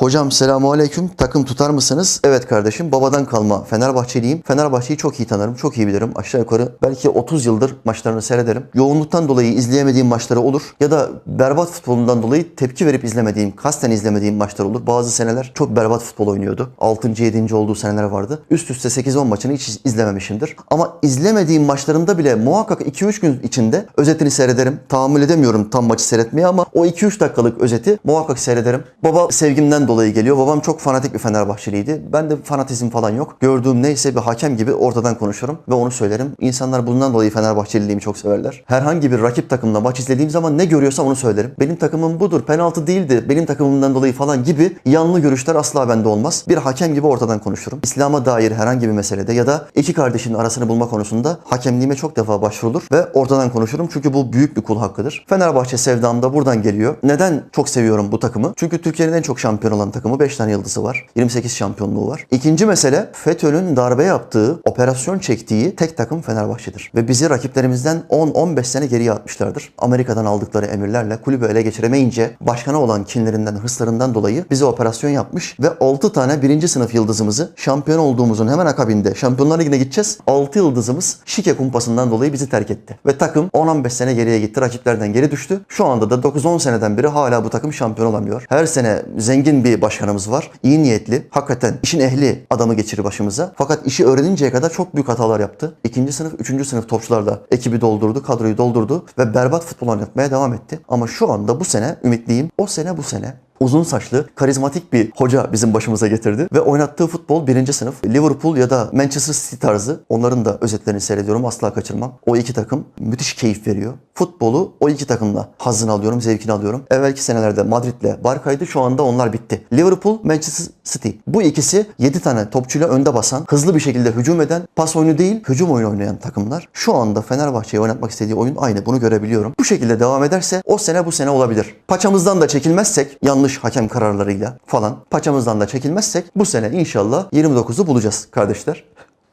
Hocam selamu aleyküm. Takım tutar mısınız? Evet kardeşim. Babadan kalma Fenerbahçeliyim. Fenerbahçe'yi çok iyi tanırım. Çok iyi bilirim. Aşağı yukarı belki 30 yıldır maçlarını seyrederim. Yoğunluktan dolayı izleyemediğim maçları olur. Ya da berbat futbolundan dolayı tepki verip izlemediğim, kasten izlemediğim maçlar olur. Bazı seneler çok berbat futbol oynuyordu. 6. 7. olduğu seneler vardı. Üst üste 8-10 maçını hiç izlememişimdir. Ama izlemediğim maçlarında bile muhakkak 2-3 gün içinde özetini seyrederim. Tahammül edemiyorum tam maçı seyretmeye ama o 2-3 dakikalık özeti muhakkak seyrederim. Baba sevgimden dolayı geliyor. Babam çok fanatik bir Fenerbahçeliydi. Ben de fanatizm falan yok. Gördüğüm neyse bir hakem gibi ortadan konuşurum ve onu söylerim. İnsanlar bundan dolayı Fenerbahçeliliğimi çok severler. Herhangi bir rakip takımla maç izlediğim zaman ne görüyorsam onu söylerim. Benim takımım budur, penaltı değildi, benim takımımdan dolayı falan gibi yanlı görüşler asla bende olmaz. Bir hakem gibi ortadan konuşurum. İslam'a dair herhangi bir meselede ya da iki kardeşin arasını bulma konusunda hakemliğime çok defa başvurulur ve ortadan konuşurum. Çünkü bu büyük bir kul hakkıdır. Fenerbahçe sevdam da buradan geliyor. Neden çok seviyorum bu takımı? Çünkü Türkiye'nin en çok şampiyon takımı 5 tane yıldızı var. 28 şampiyonluğu var. İkinci mesele FETÖ'nün darbe yaptığı, operasyon çektiği tek takım Fenerbahçe'dir. Ve bizi rakiplerimizden 10-15 sene geriye atmışlardır. Amerika'dan aldıkları emirlerle kulübü ele geçiremeyince başkana olan kinlerinden, hırslarından dolayı bize operasyon yapmış ve 6 tane birinci sınıf yıldızımızı şampiyon olduğumuzun hemen akabinde Şampiyonlar Ligi'ne gideceğiz. 6 yıldızımız şike kumpasından dolayı bizi terk etti. Ve takım 10-15 sene geriye gitti. Rakiplerden geri düştü. Şu anda da 9-10 seneden beri hala bu takım şampiyon olamıyor. Her sene zengin bir başkanımız var. İyi niyetli. Hakikaten işin ehli adamı geçirir başımıza. Fakat işi öğreninceye kadar çok büyük hatalar yaptı. İkinci sınıf, üçüncü sınıf topçularla ekibi doldurdu, kadroyu doldurdu ve berbat futbol oynatmaya devam etti. Ama şu anda bu sene ümitliyim. O sene bu sene uzun saçlı, karizmatik bir hoca bizim başımıza getirdi. Ve oynattığı futbol birinci sınıf. Liverpool ya da Manchester City tarzı. Onların da özetlerini seyrediyorum. Asla kaçırmam. O iki takım müthiş keyif veriyor. Futbolu o iki takımla hazzını alıyorum, zevkini alıyorum. Evvelki senelerde Madrid'le Barka'ydı. Şu anda onlar bitti. Liverpool, Manchester City. Bu ikisi 7 tane topçuyla önde basan, hızlı bir şekilde hücum eden, pas oyunu değil, hücum oyunu oynayan takımlar. Şu anda Fenerbahçe'ye oynatmak istediği oyun aynı. Bunu görebiliyorum. Bu şekilde devam ederse o sene bu sene olabilir. Paçamızdan da çekilmezsek yanlış hakem kararlarıyla falan paçamızdan da çekilmezsek bu sene inşallah 29'u bulacağız kardeşler.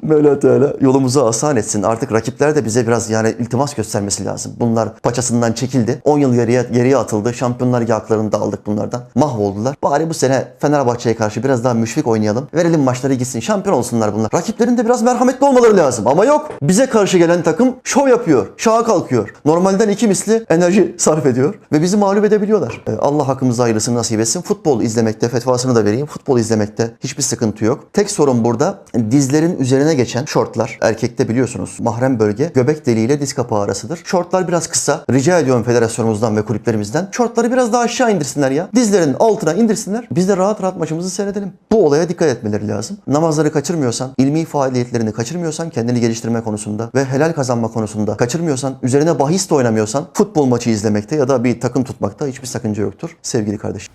Böyle Teala yolumuzu asan etsin. Artık rakipler de bize biraz yani iltimas göstermesi lazım. Bunlar paçasından çekildi. 10 yıl geriye, geriye atıldı. Şampiyonlar Ligi haklarını da aldık bunlardan. Mahvoldular. Bari bu sene Fenerbahçe'ye karşı biraz daha müşfik oynayalım. Verelim maçları gitsin. Şampiyon olsunlar bunlar. Rakiplerin de biraz merhametli olmaları lazım. Ama yok. Bize karşı gelen takım şov yapıyor. Şaha kalkıyor. Normalden iki misli enerji sarf ediyor. Ve bizi mağlup edebiliyorlar. Ee, Allah hakkımızda hayırlısını nasip etsin. Futbol izlemekte fetvasını da vereyim. Futbol izlemekte hiçbir sıkıntı yok. Tek sorun burada dizlerin üzerine geçen şortlar. Erkekte biliyorsunuz mahrem bölge göbek deliğiyle diz kapağı arasıdır. Şortlar biraz kısa. Rica ediyorum federasyonumuzdan ve kulüplerimizden. Şortları biraz daha aşağı indirsinler ya. Dizlerin altına indirsinler. Biz de rahat rahat maçımızı seyredelim. Bu olaya dikkat etmeleri lazım. Namazları kaçırmıyorsan, ilmi faaliyetlerini kaçırmıyorsan, kendini geliştirme konusunda ve helal kazanma konusunda kaçırmıyorsan, üzerine bahis de oynamıyorsan futbol maçı izlemekte ya da bir takım tutmakta hiçbir sakınca yoktur sevgili kardeşim.